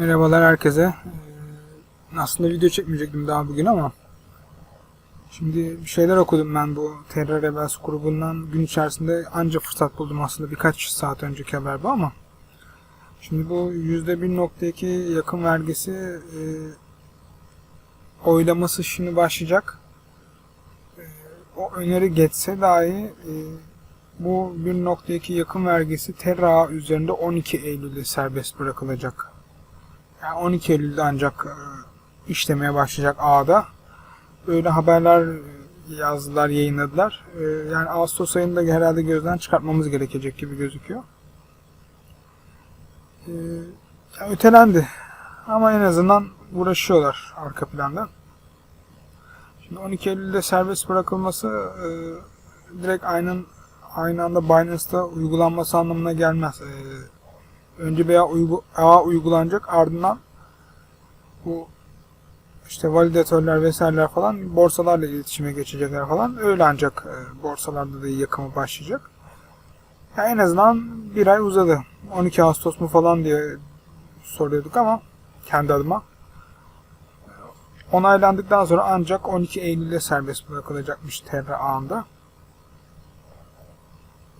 Merhabalar herkese. Ee, Aslında video çekmeyecektim daha bugün ama şimdi bir şeyler okudum ben bu Terra Rebels grubundan gün içerisinde anca fırsat buldum aslında birkaç saat önceki haber bu ama şimdi bu %1.2 yakın vergisi e, oylaması şimdi başlayacak. E, o öneri geçse dahi e, bu 1.2 yakın vergisi Terra üzerinde 12 Eylül'de serbest bırakılacak. Yani 12 Eylül'de ancak e, işlemeye başlayacak A'da. Böyle haberler yazdılar, yayınladılar. E, Yani Ağustos ayında herhalde gözden çıkartmamız gerekecek gibi gözüküyor. E, yani ötelendi. Ama en azından uğraşıyorlar arka planda. Şimdi 12 Eylül'de serbest bırakılması direkt aynı aynı anda Binance'da uygulanması anlamına gelmez. E, önce uygu, A uygulanacak ardından bu işte validatörler vesaireler falan borsalarla iletişime geçecekler falan. Öyle ancak e, borsalarda da yakımı başlayacak. Ya en azından bir ay uzadı. 12 Ağustos mu falan diye soruyorduk ama kendi adıma. Onaylandıktan sonra ancak 12 Eylül'de serbest bırakılacakmış Terra ağında.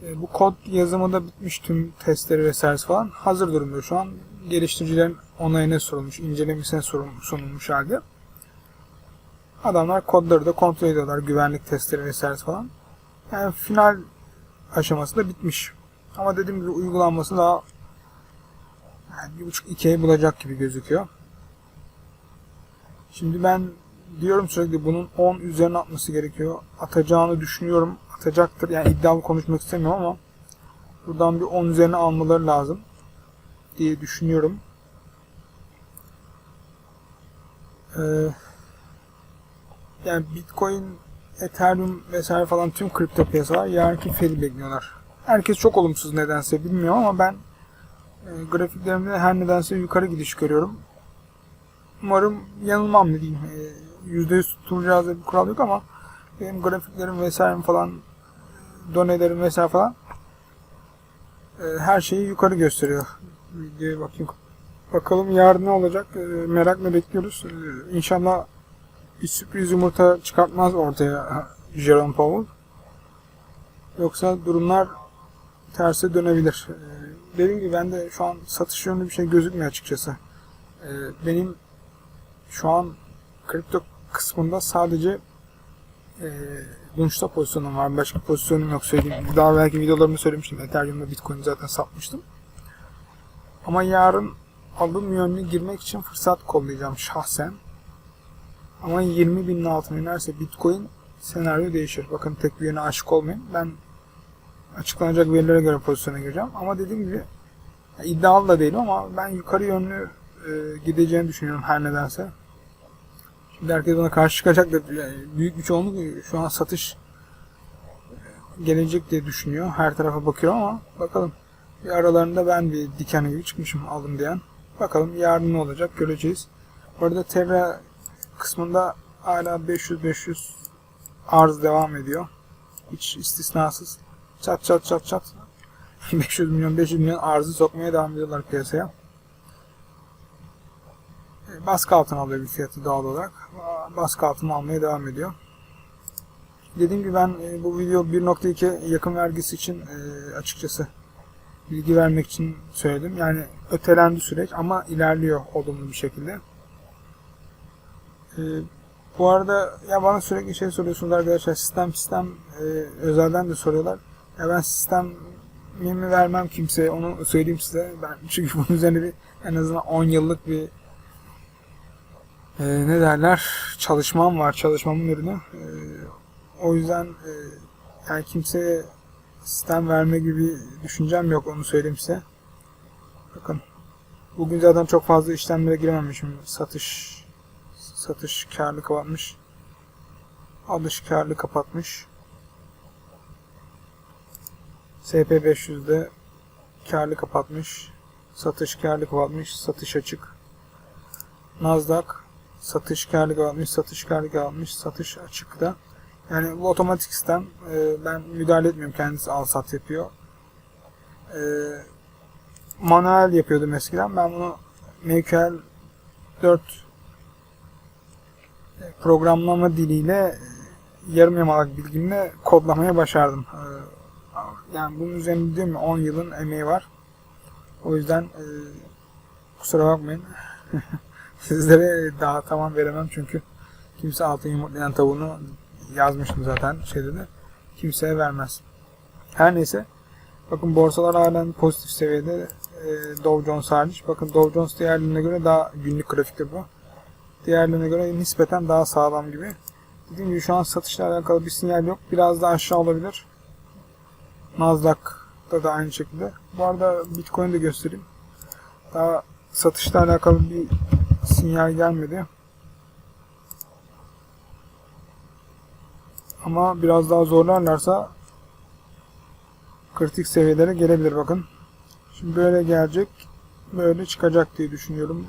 E, Bu kod yazımı da bitmiş tüm testleri vesairesi falan. Hazır durumda şu an. Geliştiricilerin onayına sorulmuş, incelemesine sunulmuş halde. Adamlar kodları da kontrol ediyorlar. Güvenlik testleri vesairesi falan. Yani final aşaması da bitmiş. Ama dediğim gibi uygulanması daha yani bir buçuk iki ay bulacak gibi gözüküyor. Şimdi ben diyorum sürekli bunun 10 üzerine atması gerekiyor. Atacağını düşünüyorum. Atacaktır. Yani iddialı konuşmak istemiyorum ama buradan bir 10 üzerine almaları lazım diye düşünüyorum. Ee, yani Bitcoin, Ethereum vesaire falan tüm kripto piyasalar yarınki feri bekliyorlar. Herkes çok olumsuz nedense bilmiyorum ama ben e, grafiklerimde her nedense yukarı gidiş görüyorum. Umarım yanılmam ne diyeyim. E, %100 tutturacağız diye bir kural yok ama benim grafiklerim vesaire falan donelerim vesaire falan e, her şeyi yukarı gösteriyor. Videoya bakayım. Bakalım yarın ne olacak? E, merakla bekliyoruz. E, İnşallah bir sürpriz yumurta çıkartmaz ortaya Jerome Powell. Yoksa durumlar terse dönebilir. Dediğim gibi ben de şu an satış yönlü bir şey gözükmüyor açıkçası. Benim şu an kripto kısmında sadece e, Lunch'ta pozisyonum var. Başka pozisyonum yok söyleyeyim. Daha belki videolarımı söylemiştim. Ethereum'da Bitcoin zaten satmıştım. Ama yarın alım yönlü girmek için fırsat kollayacağım şahsen. Ama 20 binin altına inerse Bitcoin senaryo değişir. Bakın tek bir yöne aşık olmayın. Ben açıklanacak verilere göre pozisyona gireceğim. Ama dediğim gibi iddialı da değilim ama ben yukarı yönlü e, gideceğini düşünüyorum her nedense. Herkes ona karşı çıkacaktır. Yani büyük bir çoğunluk şu an satış e, gelecek diye düşünüyor. Her tarafa bakıyor ama bakalım. Bir aralarında ben bir diken gibi çıkmışım aldım diyen. Bakalım yarın ne olacak göreceğiz. Bu arada Terra kısmında hala 500-500 arz devam ediyor. Hiç istisnasız. Çat çat çat çat. 500 milyon 500 milyon arzı sokmaya devam ediyorlar piyasaya. Baskı altına alıyor bir fiyatı doğal olarak. Baskı altına almaya devam ediyor. Dediğim gibi ben e, bu video 1.2 yakın vergisi için e, açıkçası bilgi vermek için söyledim. Yani ötelendi süreç ama ilerliyor olumlu bir şekilde. E, bu arada ya bana sürekli şey soruyorsunuz arkadaşlar sistem sistem özelden de soruyorlar. Ya ben sistemimi vermem kimseye onu söyleyeyim size. Ben çünkü bunun üzerine bir en azından 10 yıllık bir e, ne derler çalışmam var çalışmamın ürünü. E, o yüzden e, yani kimseye sistem verme gibi düşüncem yok onu söyleyeyim size. Bakın bugün zaten çok fazla işlemlere girememişim. Satış satış karlı kapatmış. Alış karlı kapatmış. SP500'de karlı kapatmış. Satış karlı kapatmış. Satış açık. Nasdaq satış karlı kapatmış. Satış karlı kapatmış. Satış açıkta. Yani bu otomatik sistem. e, ben müdahale etmiyorum. Kendisi al sat yapıyor. E, manuel yapıyordum eskiden. Ben bunu MQL 4 programlama diliyle yarım yamalak bilgimle kodlamaya başardım. Ee, Yani bunun üzerinde diyorum ya 10 yılın emeği var. O yüzden e, kusura bakmayın. Sizlere daha tamam veremem çünkü kimse altın yumurtlayan tavuğunu yazmıştım zaten şeyde de. Kimseye vermez. Her neyse. Bakın borsalar halen pozitif seviyede. E, Dow Jones hariç. Bakın Dow Jones diğerlerine göre daha günlük grafikte bu. Diğerlerine göre nispeten daha sağlam gibi. Dediğim gibi şu an satışla alakalı bir sinyal yok. Biraz daha aşağı olabilir. Nasdaq'ta da aynı şekilde. Bu arada Bitcoin'i de göstereyim. Daha satışla alakalı bir sinyal gelmedi. Ama biraz daha zorlarlarsa kritik seviyelere gelebilir bakın. Şimdi böyle gelecek, böyle çıkacak diye düşünüyorum.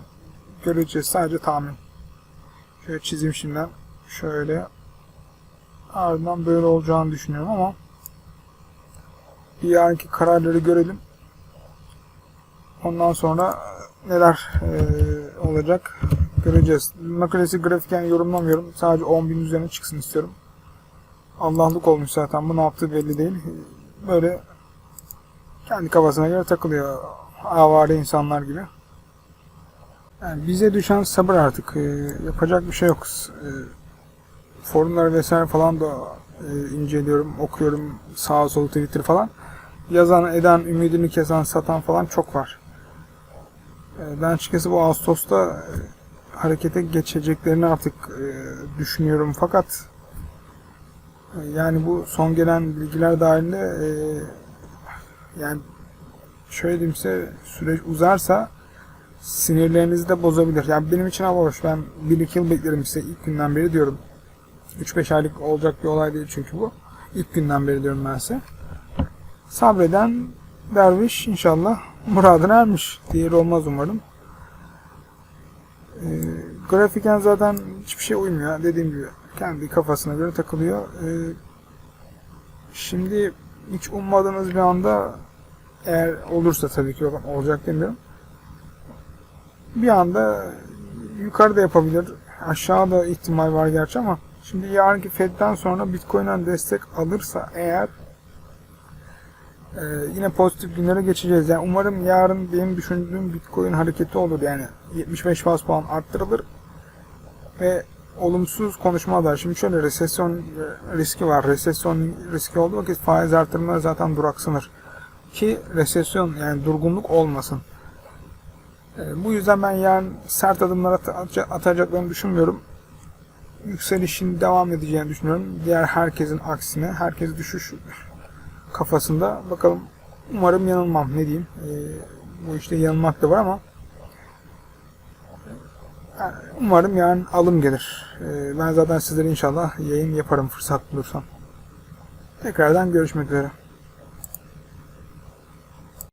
Göreceğiz sadece tahmin. Şöyle çizeyim şimdiden. Şöyle. Ardından böyle olacağını düşünüyorum ama yarınki kararları görelim. Ondan sonra neler eee, olacak göreceğiz. Makalesi grafiken yorumlamıyorum. Sadece 10.000 üzerine çıksın istiyorum. Allah'lık olmuş zaten. Bu ne yaptığı belli değil. Böyle kendi kafasına göre takılıyor. Avare insanlar gibi. Yani bize düşen sabır artık. Ee, yapacak bir şey yok. Ee, forumları vesaire falan da e, inceliyorum, okuyorum. Sağa sola Twitter falan. Yazan, eden, ümidini kesen, satan falan çok var. Ee, ben açıkçası bu Ağustos'ta e, harekete geçeceklerini artık e, düşünüyorum. Fakat e, yani bu son gelen bilgiler dahilinde yani şöyle diyeyim size süreç uzarsa sinirlerinizi de bozabilir. Yani benim için hava hoş. Ben 1-2 yıl beklerim size ilk günden beri diyorum. 3-5 aylık olacak bir olay değil çünkü bu. İlk günden beri diyorum ben size. Sabreden derviş inşallah muradına ermiş. Diğeri olmaz umarım. Ee, grafiken zaten hiçbir şey uymuyor. Dediğim gibi kendi kafasına göre takılıyor. Ee, şimdi hiç ummadığınız bir anda eğer olursa tabii ki olacak demiyorum. Bir anda yukarıda yapabilir. Aşağıda ihtimal var gerçi ama şimdi yarınki Fed'den sonra Bitcoin'den destek alırsa eğer e, yine pozitif günlere geçeceğiz. Yani umarım yarın benim düşündüğüm Bitcoin hareketi olur. Yani 75 bas puan arttırılır ve olumsuz konuşmalar. Şimdi şöyle resesyon riski var. Resesyon riski olduğu vakit faiz artırımları zaten duraksınır. Ki resesyon yani durgunluk olmasın. E, bu yüzden ben yarın sert adımlar at- atacaklarını düşünmüyorum. Yükselişin devam edeceğini düşünüyorum. Diğer herkesin aksine. Herkes düşüş kafasında. Bakalım umarım yanılmam. Ne diyeyim. E, bu işte yanılmak da var ama yani umarım yarın alım gelir. E, ben zaten sizlere inşallah yayın yaparım fırsat bulursam. Tekrardan görüşmek üzere.